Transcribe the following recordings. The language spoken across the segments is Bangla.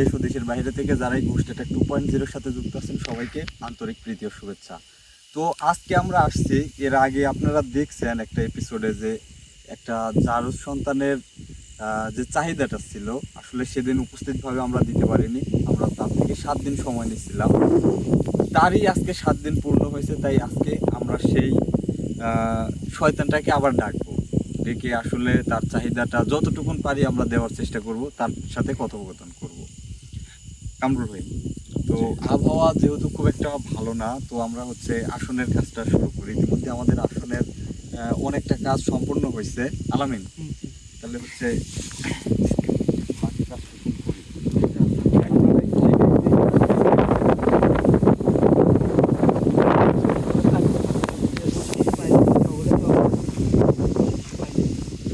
দেশ ও দেশের বাইরে থেকে যারা এই গোষ্ঠী টু পয়েন্ট জিরোর সাথে যুক্ত আছেন, সবাইকে আন্তরিক প্রীতি ও শুভেচ্ছা। তো আজকে আমরা আসছি, এর আগে আপনারা দেখছেন একটা এপিসোডে যে একটা জারজ সন্তানের যে চাহিদাটা ছিল, আসলে সেদিন উপস্থিতভাবে আমরা দিতে পারিনি, আমরা তার থেকে সাত দিন সময় নিচ্ছিলাম। তারই আজকে সাত দিন পূর্ণ হয়েছে, তাই আজকে আমরা সেই শয়তানটাকে আবার ডাকবো। ডেকে আসলে তার চাহিদাটা যতটুকুন পারি আমরা দেওয়ার চেষ্টা করব, তার সাথে কথোপকথন কামরুল ভাই। তো আবহাওয়া যেহেতু খুব একটা ভালো না তো আমরা হচ্ছে আসনের কাজটা শুরু করি। ইতিমধ্যে আমাদের আসনের অনেকটা কাজ সম্পূর্ণ হয়েছে আলামিন তাহলে হচ্ছে বাকি কাজ শুরু করি। একবারে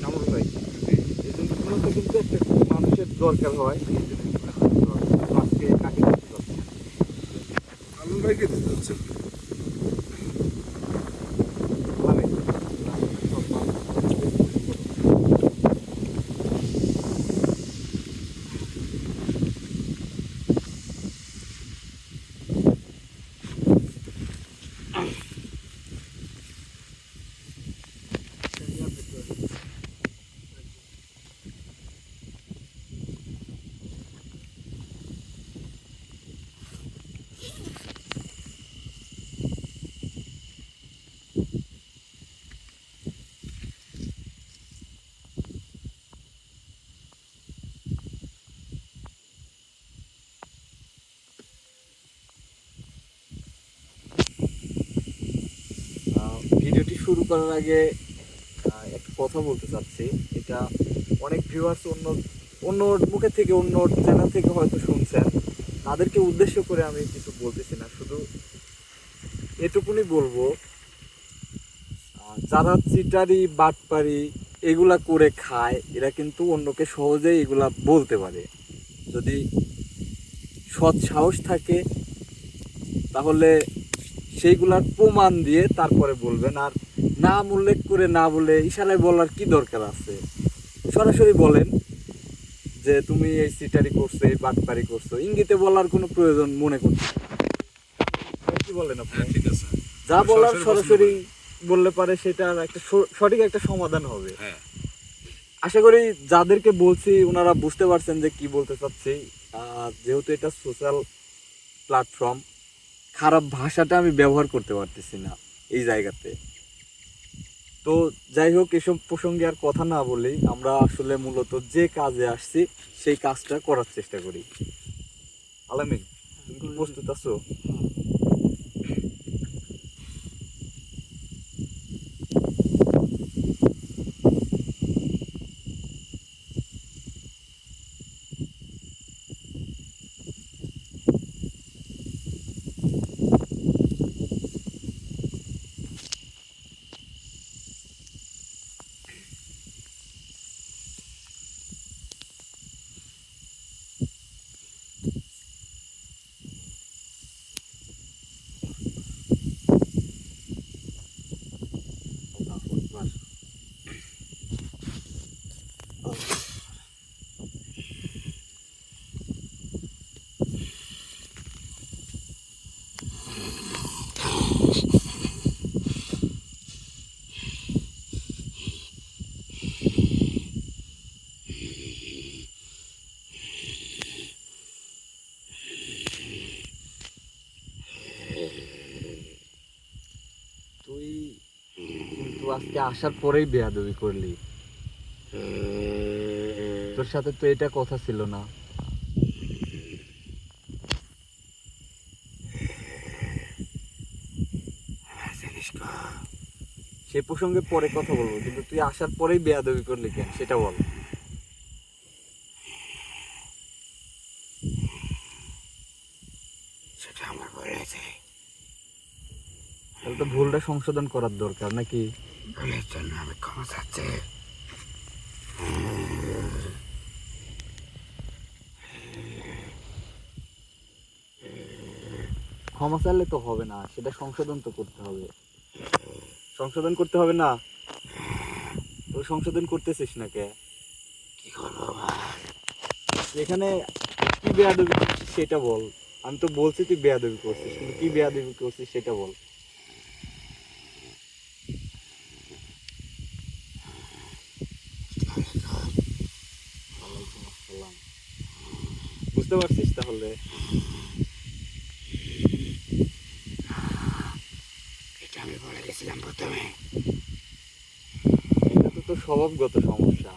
কামরুল ভাই এই জিনিসগুলোতে কিন্তু একটা মানুষের দরকার হয় এই জিনিসগুলো। তো আজকে কাকে দিতে দরকার? আলম ভাইকে দিতে হচ্ছে আলামিন। আহ, ভিডিওটি শুরু করার আগে একটা কথা বলতে চাচ্ছি। এটা অনেক ভিউয়ার্স অন্য অন্য মুখে থেকে, অন্য চ্যানেল থেকে হয়তো শুনছেন। তাদেরকে উদ্দেশ্য করে আমি কিছু বলতেছি না। শুধু এটুকুনি বলব যারা চিটারি, বাটপারি এগুলা করে খায়, এরা কিন্তু অন্যকে সহজেই এগুলা বলতে পারে। যদি সৎ সাহস থাকে, তাহলে সেইগুলার প্রমাণ দিয়ে তারপরে বলবেন। আর নাম উল্লেখ করে না বলে ইশারায় বলার কি দরকার আছে? সরাসরি বলেন যে তুমি এই সিটারি করছ এই বাটপারি করছ। ইঙ্গিতে বলার কোনো প্রয়োজন মনে করছি। কি বলেন আপনি? হ্যাঁ ঠিক আছে। যা বলার সরাসরি বললে পারে সেটার একটা সঠিক একটা সমাধান হবে। হ্যাঁ। আশা করি যাদেরকে বলছি ওনারা বুঝতে পারছেন যে কি বলতে চাচ্ছি। যেহেতু এটা সোশ্যাল প্ল্যাটফর্ম খারাপ ভাষাটা আমি ব্যবহার করতে পারতেছি না এই জায়গাতে। তো যাই হোক এসব প্রসঙ্গে আর কথা না বলেই আমরা আসলে মূলত যে কাজে আসছি সেই কাজটা করার চেষ্টা করি। আলামিন তুমি কি প্রস্তুত আছো তুই আজকে আসার পরেই বেয়াদবি করলি। তোর সাথে তো এটা কথা ছিল না। সে প্রসঙ্গে পরে কথা বলব কিন্তু তুই আসার পরেই বেয়াদবি করলি কেন সেটা বল। সেটা তাহলে তো ভুলটা সংশোধন করার দরকার নাকি? ভুলের জন্য আমি ক্ষমা চাচ্ছি ক্ষমা চাইলে তো হবে না সেটা সংশোধন তো করতে হবে। সংশোধন করতে হবে না? তো সংশোধন করতেছিস না কে? কি করব এখানে কি বেয়াদবি করছিস সেটা বল। আমি তো বলছি তুই বেয়াদবি করছিস কিন্তু কি বেয়াদবি করছিস সেটা বল ওয়ালাইকুম আসসালাম। বুঝতে পারছিস তাহলে? এটা আমি বলে গেছিলাম প্রথমে। এটা তো তোর স্বভাবগত সমস্যা।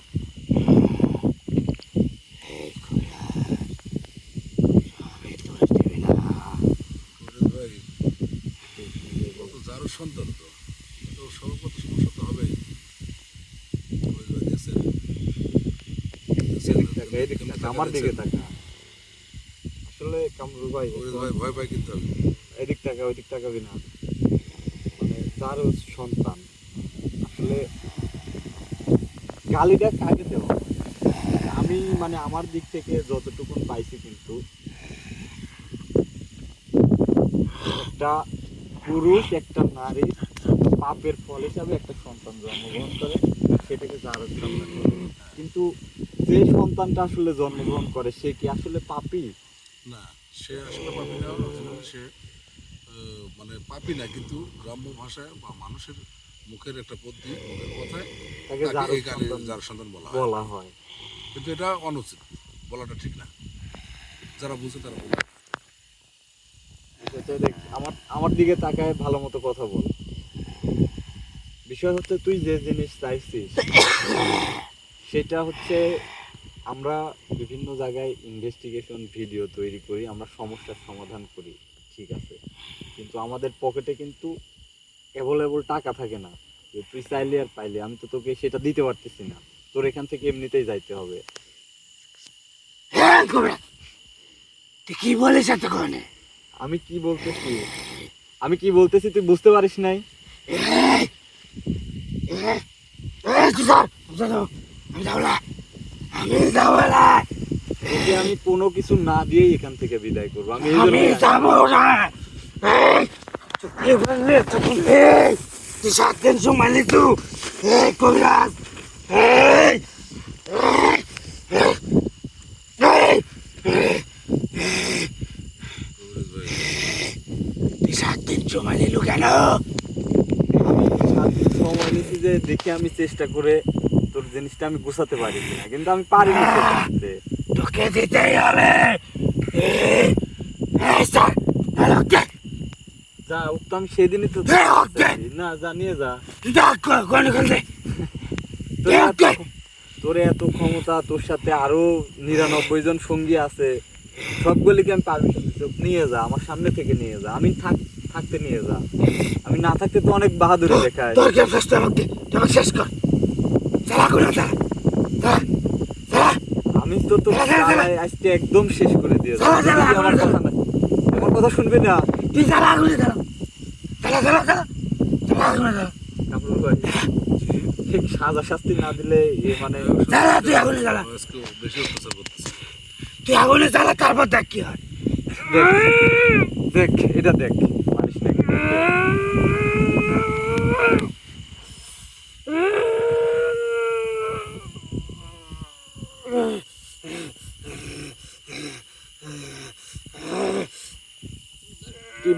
সন্তান তো। তো সর্বপ্রথম তো আমার দিকে? তাকা। কামরুল ভাই ভয় কিন্তু এদিক টাকা ওইদিক তাকাবি না মানে তারও সন্তান। আসলে গালিটা কাকে দেওয়া আমি মানে আমার দিক থেকে যতটুকুন পাইছি কিন্তু একটা পুরুষ একটা নারী পাপের ফল হিসাবে একটা সন্তান জন্মগ্রহণ করে সেটাকে যার কিন্তু যে সন্তানটা আসলে জন্মগ্রহণ করে সে কি আসলে পাপী? না। সে আসলে পাপি না সে মানে পাপি না কিন্তু গ্রাম্য ভাষায় বা মানুষের মুখের একটা পদ্ধতি মুখের কথায় তাকে এই যার সন্তান বলা হয়। বলা হয়। কিন্তু এটা অনুচিত বলাটা ঠিক না। যারা বুঝে তারা এটা দেখ, আমার আমার দিকে তাকায় ভালো মতো কথা বল। বিষয় হচ্ছে তুই যে জিনিস চাইছিস সেটা হচ্ছে আমরা বিভিন্ন জায়গায় ইনভেস্টিগেশন ভিডিও তৈরি করি আমরা সমস্যার সমাধান করি ঠিক আছে। কিন্তু আমাদের পকেটে কিন্তু অ্যাভেলেবল টাকা থাকে না যে তুই চাইলে আর পাইলে আমি তো তোকে সেটা দিতে পারতেছি না তোর এখান থেকে এমনিতেই যাইতে হবে। হ্যাঁ তুই কি বলিস এতক্ষণে? আমি কি বলতেছি? আমি কি বলতেছি তুই বুঝতে পারিস নাই? আমি না। আমি কোনো কিছু না দিয়েই এখান থেকে বিদায় করব আমি আমি যাব না তুই সাত দিন সময় নিতু এই কবিরাজ এই এই এই কবিরাজ ভাই তুই সাত দিন সময় নিলু কেন আমি সাত দিন সময় নিয়েছি যে দেখি আমি চেষ্টা করে তোর জিনিসটা আমি গোছাতে পারি কিনা কিন্তু আমি পারিনি সেটা করতে। তোকে দিতেই হবে। যা আমি সেদিনই তো। হ্যাঁ, না যা নিয়ে যা। তোর এত- ক্ষমতা তোর সাথে আরও নিরানব্বই জন সঙ্গী আছে। সবগুলিকে আমি পারমিশন দিচ্ছি। নিয়ে যা আমার সামনে থেকে নিয়ে যা। আমি থাক থাকতে নিয়ে যা। আমি না থাকতে তো অনেক বাহাদুরি দেখায়। শেষ কর চালা কোন চালা চালা চালা আমি তো তো আজকে একদম শেষ করে দাঁড়া, আমার। কথা না আমার কথা শুনবি না। তুই চালা আগুনে চালা চালা চালা। চালা চালা আগুনে চালা ঠিক সাজা শাস্তি না দিলে মানে চালা তুই আগুনে চালা বেশি তুই আগুনে চালা তারপর দেখ কি হয়। দেখ দেখ এটা দেখ। পারিস না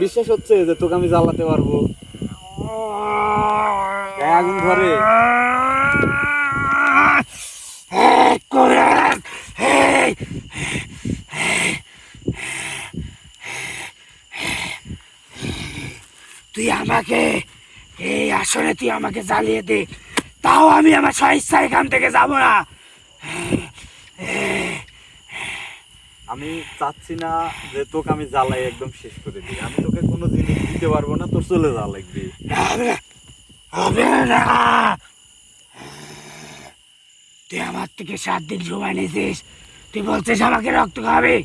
বিশ্বাস হচ্ছে যে তোকে আমি জ্বালাতে পারব? আগুন ধরে। তুই আমাকে, এই আসলে তুই আমাকে জ্বালিয়ে দে। তাও আমি আমার স্বেচ্ছা এখান থেকে যাব না। আমি চাচ্ছি না যে তোকে আমি জ্বালাই একদম শেষ করে দিই আমি তোকে কোনো জিনিস দিতে পারব না তোর চলে যাওয়া লাগবে তুই আমার থেকে সাত দিন সময় নিয়েছিস তুই বলছিস আমাকে রক্ত খাবে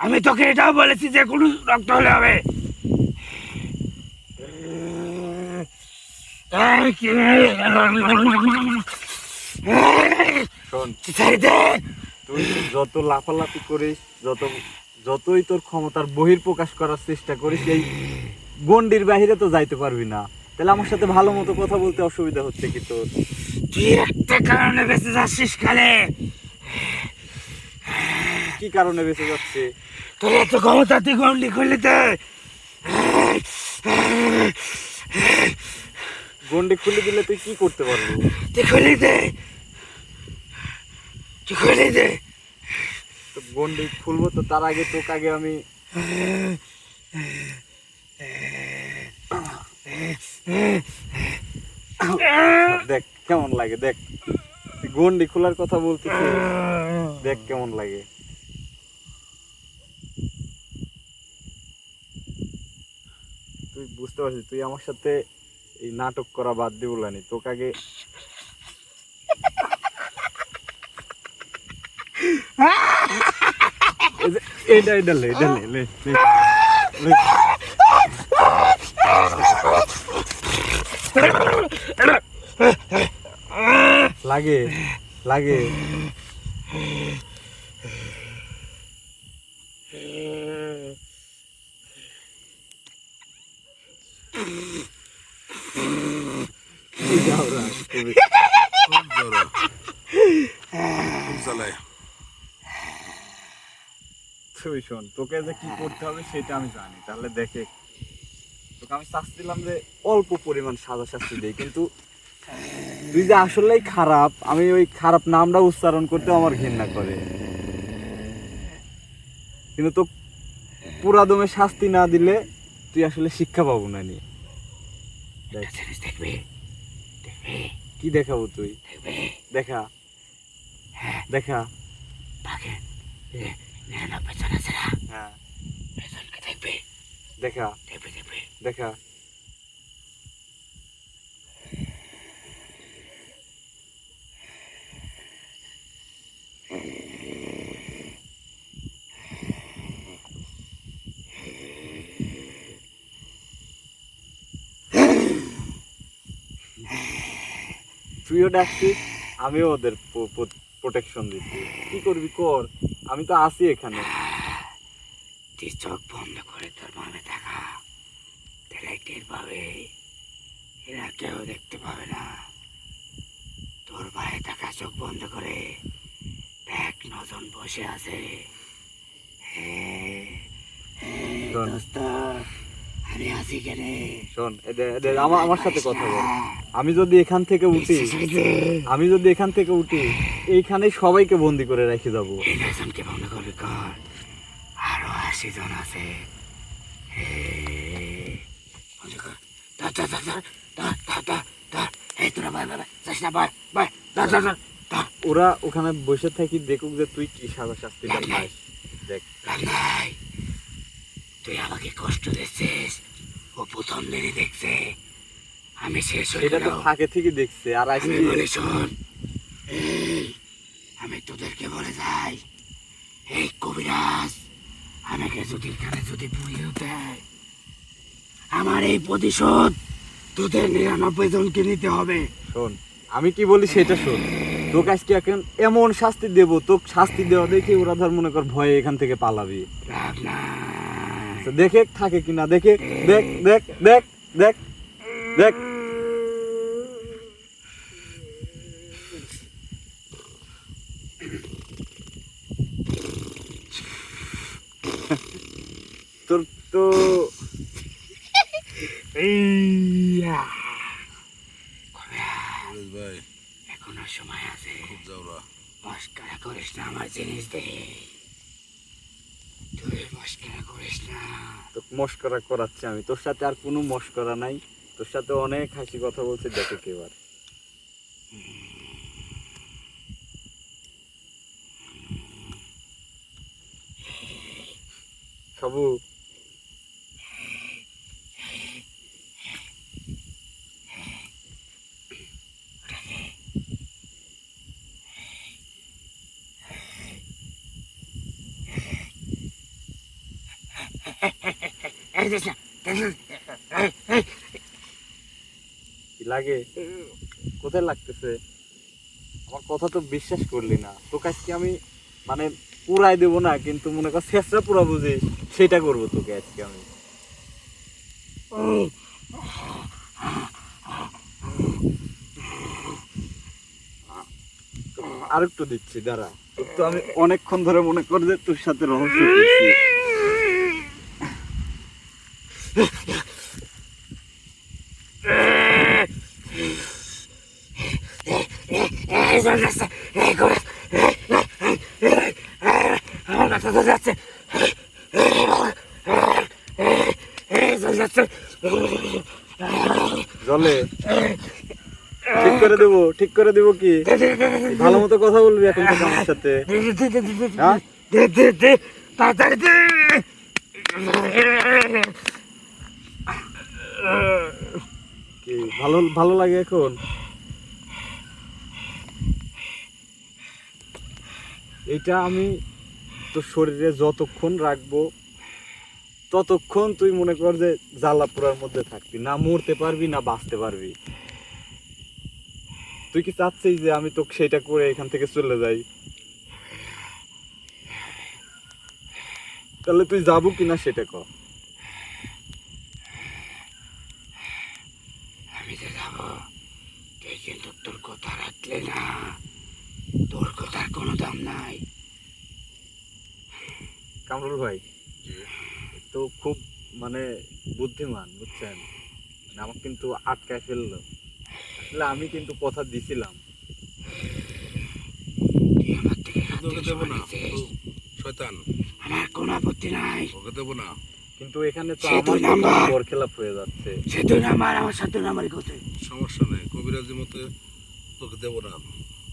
আমি তোকে এটাও বলেছি যে কোনো রক্ত হলে হবে শোন তুই যত লাফালাফি করিস যত যতই তোর ক্ষমতার বহির প্রকাশ করার চেষ্টা করিস এই গন্ডির বাইরে তো যাইতে পারবি না। তাহলে আমার সাথে ভালো মতো কথা বলতে অসুবিধা হচ্ছে কি তোর? তুই একটা কারণে বেঁচে যাচ্ছিস খালে কি কারণে বেঁচে যাচ্ছে? তোর এত ক্ষমতা তুই গন্ডি খুললি দে গন্ডি খুলে দিলে তুই কি করতে পারবি? তুই খুলি দে দে। গন্ডি খুলবো তো তার আগে তোকে আগে আমি দেখ কেমন লাগে, দেখ। গন্ডি খোলার কথা বলতেছিস, দেখ কেমন লাগে। তুই বুঝতে পারছিস, তুই আমার সাথে এই নাটক করা বাদ দিয়ে বলানি তোকে আগে এটা এটা লে এটা লে লে লাগে লাগে। তোকে যে কি করতে হবে সেটা আমি জানি তাহলে দেখে। তোকে আমি শাস্তি দিলাম যে অল্প পরিমাণ সাজা শাস্তি দেই কিন্তু তুই যে আসলেই খারাপ আমি ওই খারাপ নামটা উচ্চারণ করতে আমার ঘৃণা করে। কিন্তু তো পুরা দমে শাস্তি না দিলে তুই আসলে শিক্ষা পাবো না নি দেখবি? কি দেখাবো তুই? দেখা। দেখা। হ্যাঁ। পেছনকে দেখবি। দেখা। দেখবি দেখবি। দেখা। তুইও ডাকছিস আমিও ওদের প্রোটেকশন দিচ্ছি। কি করবি কর। আমি তো আছি এখানে। তুই চোখ বন্ধ করে তোর মনে থাকা। তাহলে টের পাবে। এরা কেউ দেখতে পাবে না। তোর ভাই থাকা চোখ বন্ধ করে দেখ নজন বসে আছে। আমি আছি কেনে? শোন আমার আমার সাথে কথা বল। আমি যদি এখান থেকে উঠি আমি যদি এখান থেকে উঠি এইখানে সবাইকে বন্দি করে রেখে যাব। ইনাসামকে করবে আরও আশি জন আছে। ওরা ওখানে বসে থাকি দেখুক যে তুই কি সাদা শাস্তি দেখ। তুই আমাকে কষ্ট দিচ্ছিস। ও প্রথম দিনই দেখছে। আমি শেষ হয়ে এটা তো গেল ফাঁকে থেকে দেখছে আর আজকে আমি বলি শোন আমি তোদেরকে বলে যাই এই কবিরাজ আমাকে যদি এখানে যদি পুড়িয়ে দেয় আমার এই প্রতিশোধ তোদের নিরানব্বই জনকে নিতে হবে। শোন আমি কি বলি সেটা শোন তোকে আজকে এখন এমন শাস্তি দেব তোকে শাস্তি দেওয়া দেখে ওরা ধর মনে কর ভয়ে এখান থেকে পালাবি। না। দেখে থাকে কিনা দেখে দেখ দেখ দেখ দেখ দেখ তোর তো। ফিরোজ ভাই। এখনও সময় আছে। মস্কারা করিস না আমার জিনিস দে। তুই মস্কারা করিস না। তোকে মস্করা করাচ্ছি আমি। তোর সাথে আর কোনো মস্করা নাই। তোর সাথে অনেক হাসি কথা বলছে দেখে কেবার সবু এই দিস না দিস না। এই, এই, কি লাগে? কোথায় লাগতেছে? আমার কথা তো বিশ্বাস করলি না। তোকে আজকে আমি মানে পুরাই না, কিন্তু মনে কর শেষটা পুরা সেটা করব তোকে আজকে আমি। আরেকটু দিচ্ছি, দাঁড়া। তো আমি অনেকক্ষণ ধরে মনে করি যে তোর সাথে রহস্য করছি এই জল যাচ্ছে এই করে জল। ঠিক করে দেবো, ঠিক করে দেবো কি? ভালো মতো কথা বলবি এখন আমার সাথে। হ্যাঁ? কি, ভালো ভালো লাগে এখন? এটা আমি তোর শরীরে যতক্ষণ রাখব, ততক্ষণ তুই মনে কর যে জ্বালাপুরার মধ্যে থাকবি। না মরতে পারবি, না বাঁচতে পারবি। তুই কি চাচ্ছিস যে আমি তোকে সেটা করে এখান থেকে চলে যাই? তাহলে তুই যাব কিনা সেটা কর। আমি তো যাব। তুই কিন্তু তোর কথা রাখলে না। তোর কথার কোনো দাম নাই। কামরুল ভাই তো খুব মানে বুদ্ধিমান বুঝছেন? মানে আমাকে কিন্তু আটকায় ফেলল। আসলে আমি কিন্তু কথা দিছিলাম। আমার আমার কোনো আপত্তি নাই। ওকে দেবো না। কিন্তু এখানে তো আমার নাম্বার। বর খেলাপ হয়ে যাচ্ছে। সে দুই নাম্বার আমার সাথে নাম্বারই করছে সমস্যা নেই কবিরাজি মতে তোকে দেবো না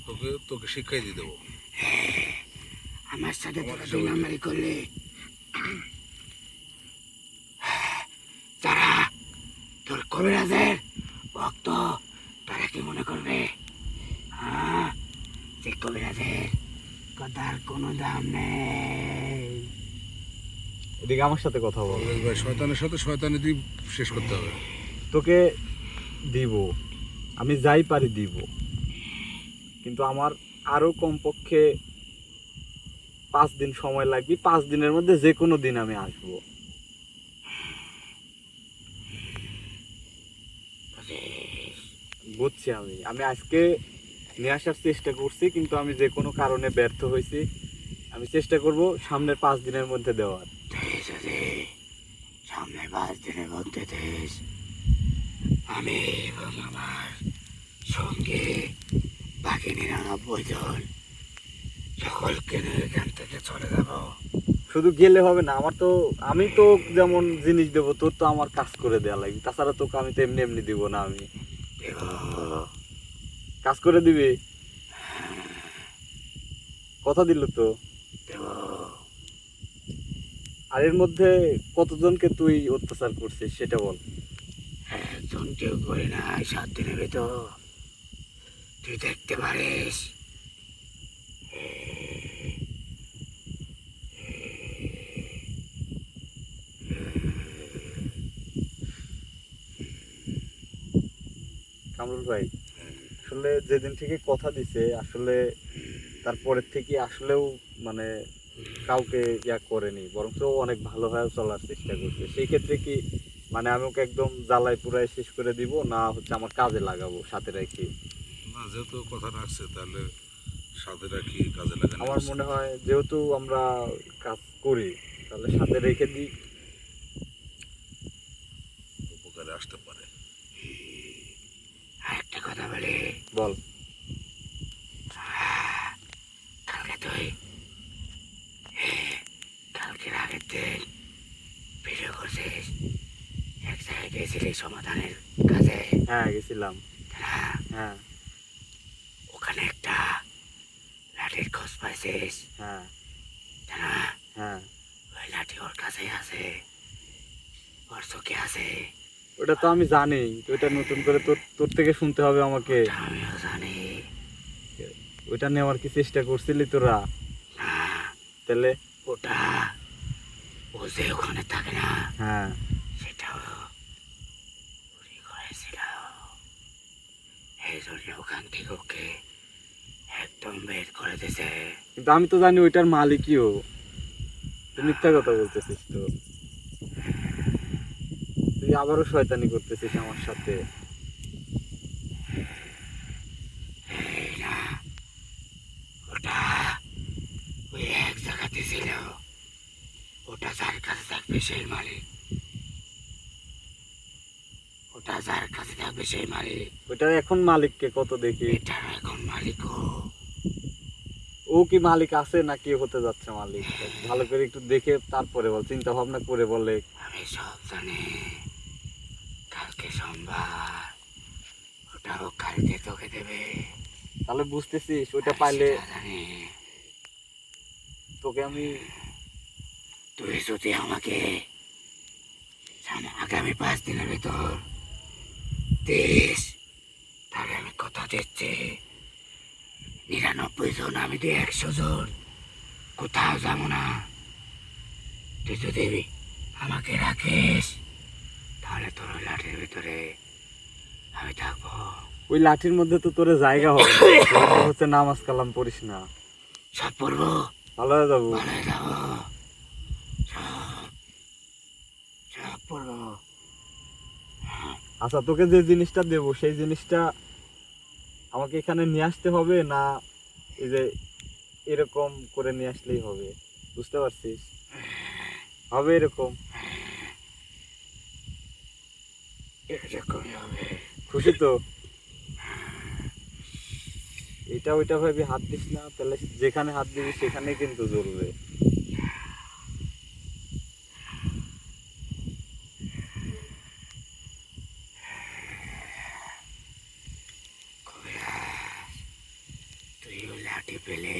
তোকে তোকে শিক্ষাই দিয়ে দেবো। আমার সাথে তোরা দুই নাম্বারই করলে। যারা তোর কবিরাজের ভক্ত তারা কি মনে করবে? হ্যাঁ যে কবিরাজের কথার কোনো দাম নেই। এদিকে আমার সাথে কথা বল। ভাই শয়তানের সাথে শয়তানি দিয়ে শেষ করতে হবে। তোকে দিব আমি যাই পারি দিব। কিন্তু আমার আরও কমপক্ষে পাঁচ দিন সময় লাগবে পাঁচ দিনের মধ্যে যে কোনো দিন আমি আসব? বুঝছি আমি। আমি আজকে নিয়ে আসার চেষ্টা করছি কিন্তু আমি যে কোনো কারণে ব্যর্থ হয়েছি। আমি চেষ্টা করব সামনের পাঁচ দিনের মধ্যে দেওয়ার। তুই পাঁচ দিনের মধ্যে দেশ। আমি এবং আমার সঙ্গে বাকি নিরানব্বই জন সকলকে নিয়ে এখান থেকে চলে যাব। শুধু গেলে হবে না আমার তো আমি তো যেমন জিনিস দেবো তোর তো আমার কাজ করে দেওয়া লাগবে। তাছাড়া তোকে আমি তো এমনি এমনি দিব না আমি। কাজ করে দিবি? কথা দিল তো? দেব। আর এর মধ্যে কতজনকে তুই অত্যাচার করছিস সেটা বল। একজন কেউ করে নাই সাত দিনের ভেতর। তুই দেখতে পারিস? কামরুল ভাই আসলে যেদিন থেকে কথা দিছে আসলে তারপরের থেকে আসলেও মানে কাউকে ইয়া করেনি বরং তো অনেক ভালোভাবে চলার চেষ্টা করছে। সেই ক্ষেত্রে কি মানে আমি ওকে একদম জ্বালাই পুরাই শেষ করে দিব না হচ্ছে আমার কাজে লাগাবো সাথে রেখে? না যেহেতু কথা রাখছে তাহলে সাথে রাখি কাজে লাগানো আমার মনে হয় যেহেতু আমরা কাজ করি তাহলে সাথে রেখে দিই। উপকারে আসতে পারে। আরেকটা কথা বলি। বল। কালকে তুই কালকের আগের দিন। ভিডিও করছিস এক জায়গায় গেছিলি সমাধানের কাজে। হ্যাঁ গেছিলাম। হ্যাঁ হ্যাঁ। ওখানে একটা লাঠির খোঁজ পাইছিস হ্যাঁ। জানা হ্যাঁ। ওই লাঠি ওর কাছেই আছে। ওর চোখে আছে। ওটা তো আমি জানি। ওইটা নতুন করে তোর তোর থেকে শুনতে হবে আমাকে। আমিও জানি। ওইটা নেওয়ার কি চেষ্টা করছিলি তোরা? তাহলে ওটা ও যে ওখানে থাকে না। হ্যাঁ। সেটাও চুরি করেছিল। এই জন্য ওখান থেকে ওকে একদম বের করে দিয়েছে কিন্তু আমি তো জানি ওইটার মালিকইও তুই মিথ্যা কথা বলতেছিস তো। তুই আবারও শয়তানি করতেছিস আমার সাথে। না ওই এক জায়গাতে ছিল। ওটা যার কাছে থাকবে সেই মালিক। ওটা যার কাছে থাকবে সেই মালিক। ওটা এখন মালিককে কত দেখি? এটার এখন মালিক ও। কি মালিক আছে না কি হতে যাচ্ছে মালিক? ভালো করে একটু দেখে তারপরে বল চিন্তা ভাবনা করে বলে আমি সব জানি। কালকে সোমবার। ওটাও কালকে তোকে দেবে। তাহলে বুঝতেছিস ওটা পাইলে তোকে আমি তুই যদি আমাকে আগামী পাঁচ দিনের ভিতর দিস তাহলে আমি কথা দিচ্ছি। নিরানব্বই জন আমি তুই একশো জন। কোথাও যাব না। তুই যদি আমাকে রাখিস তাহলে তোর ওই লাঠির ভিতরে আমি থাকব। ওই লাঠির মধ্যে তো তোর জায়গা হবে তো হচ্ছে নামাজ কালাম পড়িস না। সব পড়ব? ভালো যাব। ভালো যাব সব সব পড়ব আচ্ছা তোকে যে জিনিসটা দেবো সেই জিনিসটা আমাকে এখানে নিয়ে আসতে হবে না এই যে এরকম করে নিয়ে আসলেই হবে? বুঝতে পারছিস? হবে এরকম। খুশি তো? এটা ওইটা ভাবি হাত দিস না তাহলে যেখানে হাত দিবি সেখানে কিন্তু জ্বলবে কবিরাজ তুই ওই লাঠি পেলে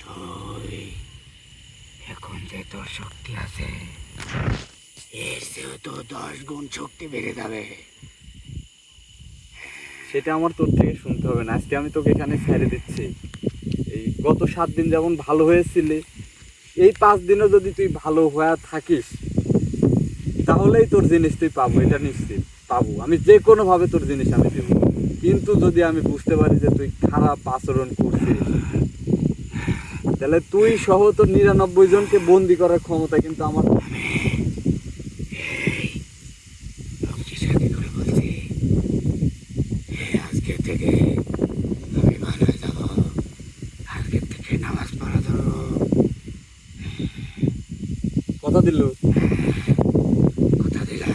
তুই এখন যে তোর শক্তি আছে এর চেয়েও তো দশ গুণ শক্তি বেড়ে যাবে। সেটা আমার তোর থেকে শুনতে হবে না। আজকে আমি তোকে এখানে ছেড়ে দিচ্ছি। এই গত সাত দিন যেমন ভালো হয়েছিলি, এই পাঁচ দিনও যদি তুই ভালো হয়ে থাকিস, তাহলেই তোর জিনিস তুই পাবো, এটা নিশ্চিত, পাবো। আমি যে কোনো ভাবে তোর জিনিস আমি দেবো। কিন্তু যদি আমি বুঝতে পারি যে তুই খারাপ আচরণ করছিস, তাহলে তুই সহ তোর নিরানব্বই জনকে বন্দি করার ক্ষমতা কিন্তু আমার লোকটির সাথে করে বলছি এই আজকে থেকে আমি ভালো হয়ে যাব আজকে থেকে নামাজ পড়া ধরবো কথা দিল। কথা দিলাম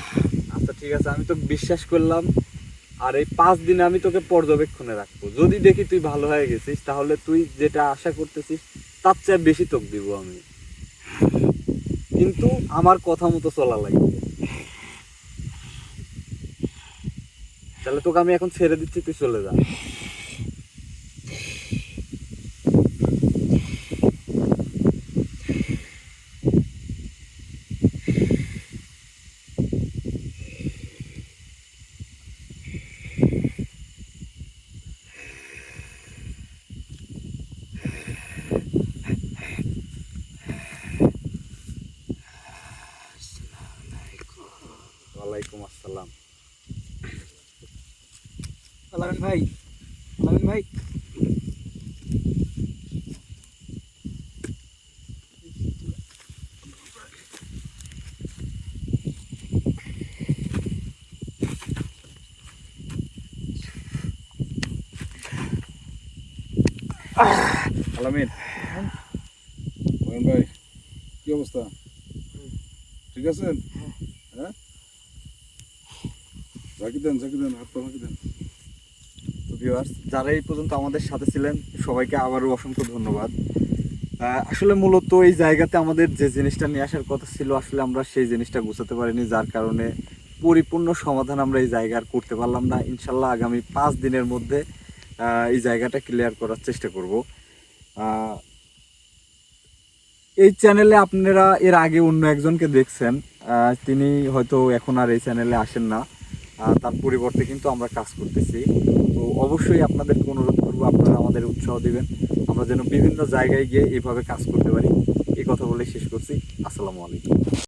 আচ্ছা ঠিক আছে আমি তোকে বিশ্বাস করলাম। আর এই পাঁচ দিনে আমি তোকে পর্যবেক্ষণে রাখব। যদি দেখি তুই ভালো হয়ে গেছিস তাহলে তুই যেটা আশা করতেছিস তার চেয়ে বেশি তোক দিব আমি। কিন্তু আমার কথা মতো চলা লাগবে। তাহলে তোকে আমি এখন ছেড়ে দিচ্ছি তুই চলে যা ওয়ালাইকুম আসসালাম আলামিন ভাই আলামিন ভাই। আলামিন। ভাই, কি অবস্থা? ঠিক আছেন? হ্যাঁ? ঝাঁকি দেন ঝাঁকি দেন, হাত পা ঝাঁকি দেন। ভিউয়ার্স যারা এই পর্যন্ত আমাদের সাথে ছিলেন, সবাইকে আবারও অসংখ্য ধন্যবাদ। আসলে মূলত এই জায়গাতে আমাদের যে জিনিসটা নিয়ে আসার কথা ছিল, আসলে আমরা সেই জিনিসটা গুছাতে পারিনি, যার কারণে পরিপূর্ণ সমাধান আমরা এই জায়গার করতে পারলাম না। ইনশাল্লাহ আগামী পাঁচ দিনের মধ্যে এই জায়গাটা ক্লিয়ার করার চেষ্টা করব। এই চ্যানেলে আপনারা এর আগে অন্য একজনকে দেখছেন তিনি হয়তো এখন আর এই চ্যানেলে আসেন না। তার পরিবর্তে কিন্তু আমরা কাজ করতেছি। তো অবশ্যই আপনাদেরকে অনুরোধ করব, আপনারা আমাদের উৎসাহ দেবেন। আমরা যেন বিভিন্ন জায়গায় গিয়ে এইভাবে কাজ করতে পারি। এই কথা বলে শেষ করছি। আসসালামু আলাইকুম।